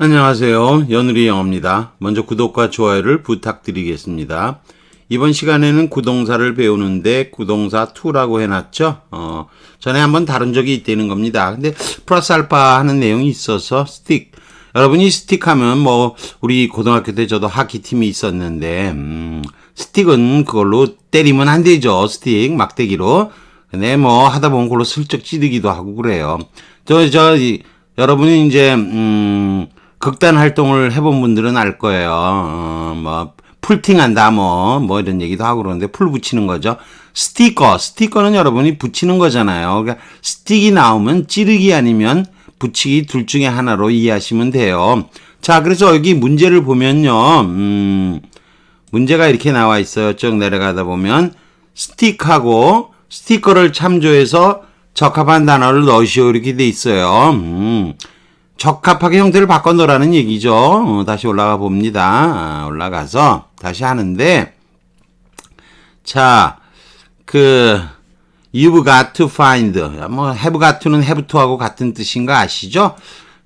안녕하세요. 연우리 영어입니다. 먼저 구독과 좋아요를 부탁드리겠습니다. 이번 시간에는 구동사를 배우는데 구동사 2라고 해놨죠. 어, 전에 한번 다룬 적이 있다는 겁니다. 근데 플러스 알파 하는 내용이 있어서 스틱. 여러분이 스틱 하면 뭐 우리 고등학교 때 저도 하키 팀이 있었는데 음, 스틱은 그걸로 때리면 안 되죠. 스틱 막대기로. 근데 뭐 하다 보면 그걸로 슬쩍 찌르기도 하고 그래요. 저, 저, 이, 여러분이 이제, 음, 극단 활동을 해본 분들은 알 거예요. 어, 뭐, 풀팅한다, 뭐, 뭐 이런 얘기도 하고 그러는데 풀 붙이는 거죠. 스티커, 스티커는 여러분이 붙이는 거잖아요. 그러니까 스틱이 나오면 찌르기 아니면 붙이기 둘 중에 하나로 이해하시면 돼요. 자, 그래서 여기 문제를 보면요. 음, 문제가 이렇게 나와 있어요. 쭉 내려가다 보면 스틱하고 스티커를 참조해서 적합한 단어를 넣으시오 이렇게 돼 있어요. 음, 적합하게 형태를 바꿔 놓으라는 얘기죠. 어, 다시 올라가 봅니다. 아, 올라가서 다시 하는데 자, 그 you've got to find 뭐 have got to는 have to하고 같은 뜻인 거 아시죠?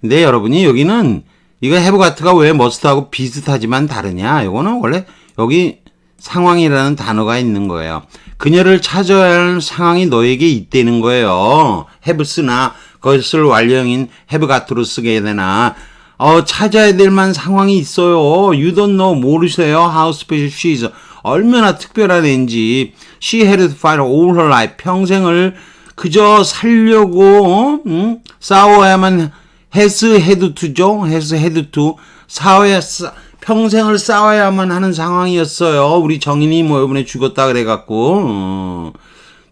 근데 여러분이 여기는 이거 have got가 왜 must하고 비슷하지만 다르냐? 이거는 원래 여기 상황이라는 단어가 있는 거예요. 그녀를 찾아야 할 상황이 너에게 있다는 거예요. have 쓰나 그 것을 완료형인 have got로 쓰게 되나 어, 찾아야 될 만 상황이 있어요. You don't know, 모르세요. How special she is. 얼마나 특별한 애인지. She had to fight all her life. 평생을 그저 살려고, 어? 응? 싸워야만, has had to죠? has had to. 싸워야, 싸, 평생을 싸워야만 하는 상황이었어요. 우리 정인이 뭐 이번에 죽었다 그래갖고, 어.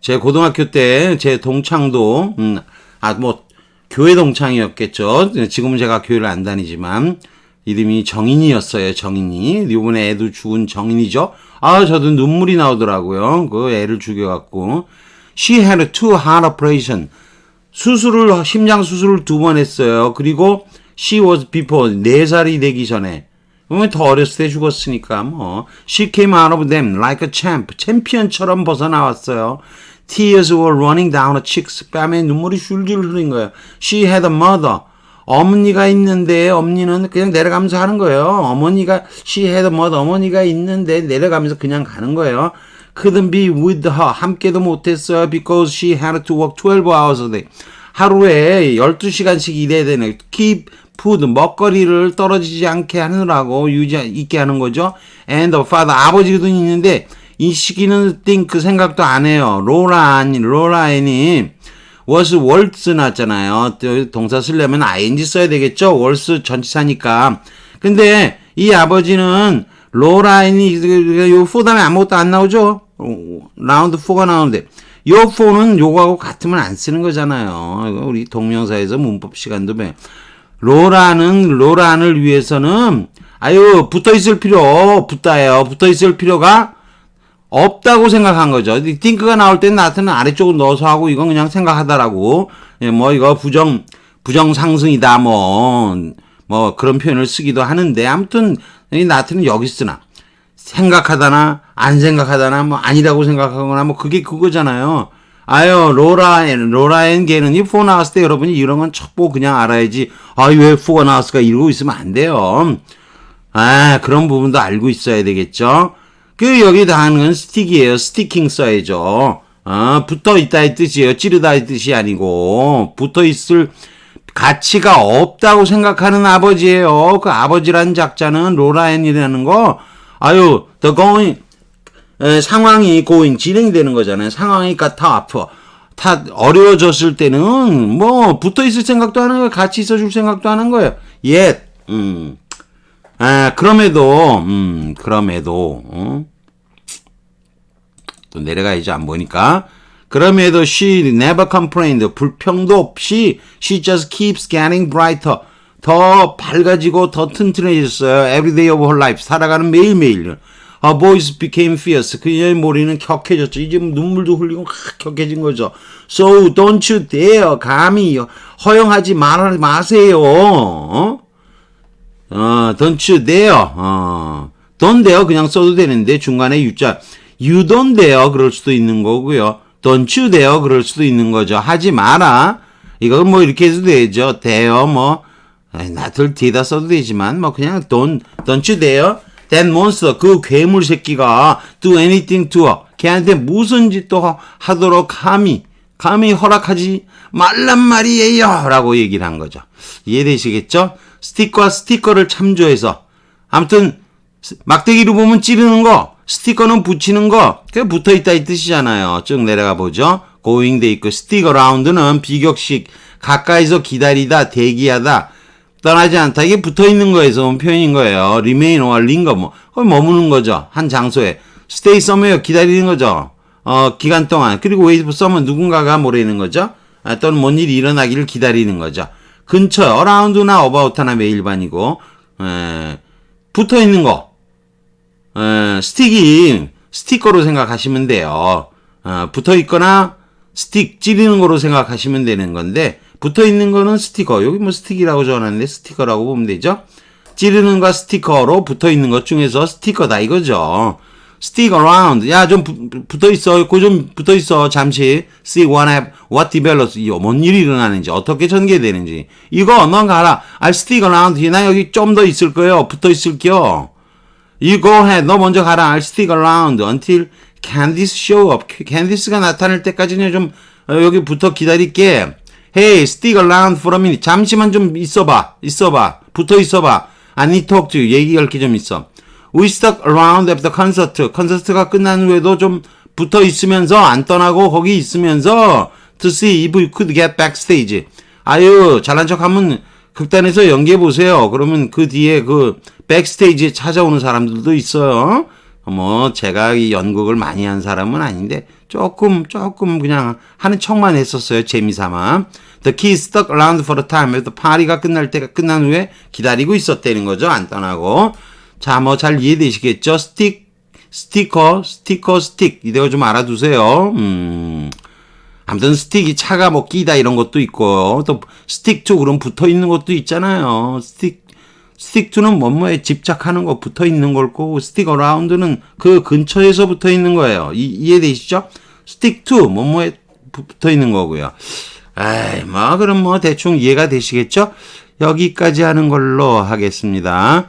제 고등학교 때 제 동창도, 음, 아, 뭐, 교회 동창이었겠죠. 지금은 제가 교회를 안 다니지만 이름이 정인이었어요. 정인이. 이번에 애도 죽은 정인이죠. 아, 저도 눈물이 나오더라고요. 그 애를 죽여갖고. She had two heart operation. 수술을 심장 수술을 두 번 했어요. 그리고 she was before 네 살이 되기 전에. 더 어렸을 때 죽었으니까 뭐. She came out of them like a champ. 챔피언처럼 벗어나왔어요. Tears were running down her cheeks. 뺨에 눈물이 줄줄 흐른 거예요. She had a mother. 어머니가 있는데 어머니는 그냥 내려가면서 하는 거예요. 어머니가 she had a mother. 어머니가 있는데 내려가면서 그냥 가는 거예요. Couldn't be with her. 함께도 못했어요. Because she had to work 12 hours a day. 하루에 12시간씩 일해야 되네. Keep food, 먹거리를 떨어지지 않게 하느라고 유지 있게 하는 거죠. And the father, 아버지도 있는데 이 시기는 think 그 생각도 안 해요. 로라니, 로라인이 was 월스 났잖아요. 동사 쓰려면 ing 써야 되겠죠. 월스 전치사니까. 근데 이 아버지는 로라인이 요4 다음에 아무것도 안 나오죠. 라운드 4가 나오는데 요 4는 요거하고 같으면 안 쓰는 거잖아요. 우리 동명사에서 문법 시간도 배. 로라는 로란을 위해서는 아유 붙어 있을 필요 붙다예요. 붙어 있을 필요가 없다고 생각한 거죠. 띵크가 나올 때는 나한테는 아래쪽으로 넣어서 하고 이건 그냥 생각하다라고. 예, 뭐 이거 부정 부정 상승이다 뭐. 뭐 그런 표현을 쓰기도 하는데 아무튼 이 나한테는 여기 쓰나 생각하다나 안 생각하다나 뭐 아니라고 생각하거나 뭐 그게 그거잖아요. 아유 로라 엔 로라엔 걔는 이포 나왔을 때 여러분이 이런 건 척보 그냥 알아야지. 아왜 포가 나왔을까 이러고 있으면 안 돼요. 아 그런 부분도 알고 있어야 되겠죠. 그 여기 다하는 스틱이에요. 스티킹 써야죠. 어, 붙어 있다의 뜻이에요. 찌르다의 뜻이 아니고 붙어 있을 가치가 없다고 생각하는 아버지예요. 그 아버지란 작자는 로라엔이라는 거 아유 the 상황이 going 진행이 되는 거잖아요. 상황이 다 아파. 다 어려워졌을 때는 뭐 붙어 있을 생각도 하는 거예요. 같이 있어 줄 생각도 하는 거예요. yet 음. 아, 그럼에도, 음, 그럼에도, 어? 또 내려가야지 안 보니까. 그럼에도 she never complained. 불평도 없이 she just keeps getting brighter. 더 밝아지고 더 튼튼해졌어요. Every day of her life. 살아가는 매일매일. Her voice became fierce. 그녀의 머리는 격해졌죠. 이제 눈물도 흘리고 확 격해진 거죠. So don't you dare. 감히 허용하지 말, 마세요. 어? 어, don't dare. 어, don't dare 그냥 써도 되는데 중간에 유자 you don't dare 그럴 수도 있는 거고요. don't you dare 그럴 수도 있는 거죠. 하지 마라. 이거 뭐 이렇게 해도 되죠. dare 뭐 나들 뒤에다 써도 되지만 뭐 그냥 don't don't you dare that monster 그 괴물 새끼가 do anything to her 걔한테 무슨 짓도 하- 하도록 감히 감히 허락하지 말란 말이에요 라고 얘기를 한 거죠 이해되시겠죠 스티커와 스티커를 참조해서 아무튼 스- 막대기로 보면 찌르는 거 스티커는 붙이는 거 그게 붙어 있다 이 뜻이잖아요 쭉 내려가 보죠 going 돼 있고 스티커 라운드는 비격식 가까이서 기다리다 대기하다 떠나지 않다. 이게 붙어 있는 거에서 온 표현인 거예요. remain or linger 뭐 거기 머무는 거죠. 한 장소에 stay somewhere 기다리는 거죠. 어 기간 동안 그리고 for someone 누군가가 뭐라는 거죠. 아, 또는 뭔 일이 일어나기를 기다리는 거죠. 근처 around나 about 하나 매일반이고 에, 붙어 있는 거 에, 스틱이 스티커로 생각하시면 돼요. 어, 붙어 있거나 스틱 찌르는 거로 생각하시면 되는 건데 붙어 있는 거는 스티커. 여기 뭐 스틱이라고 적어놨는데 스티커라고 보면 되죠. 찌르는 거 스티커로 붙어 있는 것 중에서 스티커다 이거죠. Stick around. 야, 좀 붙어 있어. 그좀 붙어 있어. 잠시. see what have, what develops. 이, 뭔 일이 일어나는지, 어떻게 전개되는지. 이거, 넌 가라. I'll stick around. 나 여기 좀 더 있을 거예요. 붙어 있을게요. You go ahead. 너 먼저 가라. I'll stick around until Candice show up. 캔디스가 나타날 때까지는 좀 어, 여기 붙어 기다릴게. Hey, stick around for a minute. 잠시만 좀 있어봐. 있어봐. 붙어 있어봐. I need talk to you. 얘기할 게 좀 있어. We stuck around after concert. 콘서트가 끝난 후에도 좀 붙어 있으면서 안 떠나고 거기 있으면서 to see if we could get backstage. 아유, 잘난 척 하면 극단에서 연기해 보세요. 그러면 그 뒤에 그 백스테이지에 찾아오는 사람들도 있어요. 뭐 제가 이 연극을 많이 한 사람은 아닌데 조금 조금 그냥 하는 척만 했었어요. 재미삼아. The key stuck around for a time. 그래서 파리가 끝날 때가 끝난 후에 기다리고 있었다는 거죠. 안 떠나고. 자, 뭐 잘 이해되시겠죠? 스틱, 스티커, 스티커, 스틱. 이대로 좀 알아두세요. 음. 아무튼 스틱이 차가 뭐 끼다 이런 것도 있고 또 스틱 투 그럼 붙어 있는 것도 있잖아요. 스틱 스틱 투는 뭐뭐에 집착하는 거 붙어 있는 걸고 스틱 어라운드는 그 근처에서 붙어 있는 거예요. 이, 이해되시죠? 스틱 투 뭐뭐에 부- 붙어 있는 거고요. 에이, 뭐 그럼 뭐 대충 이해가 되시겠죠? 여기까지 하는 걸로 하겠습니다.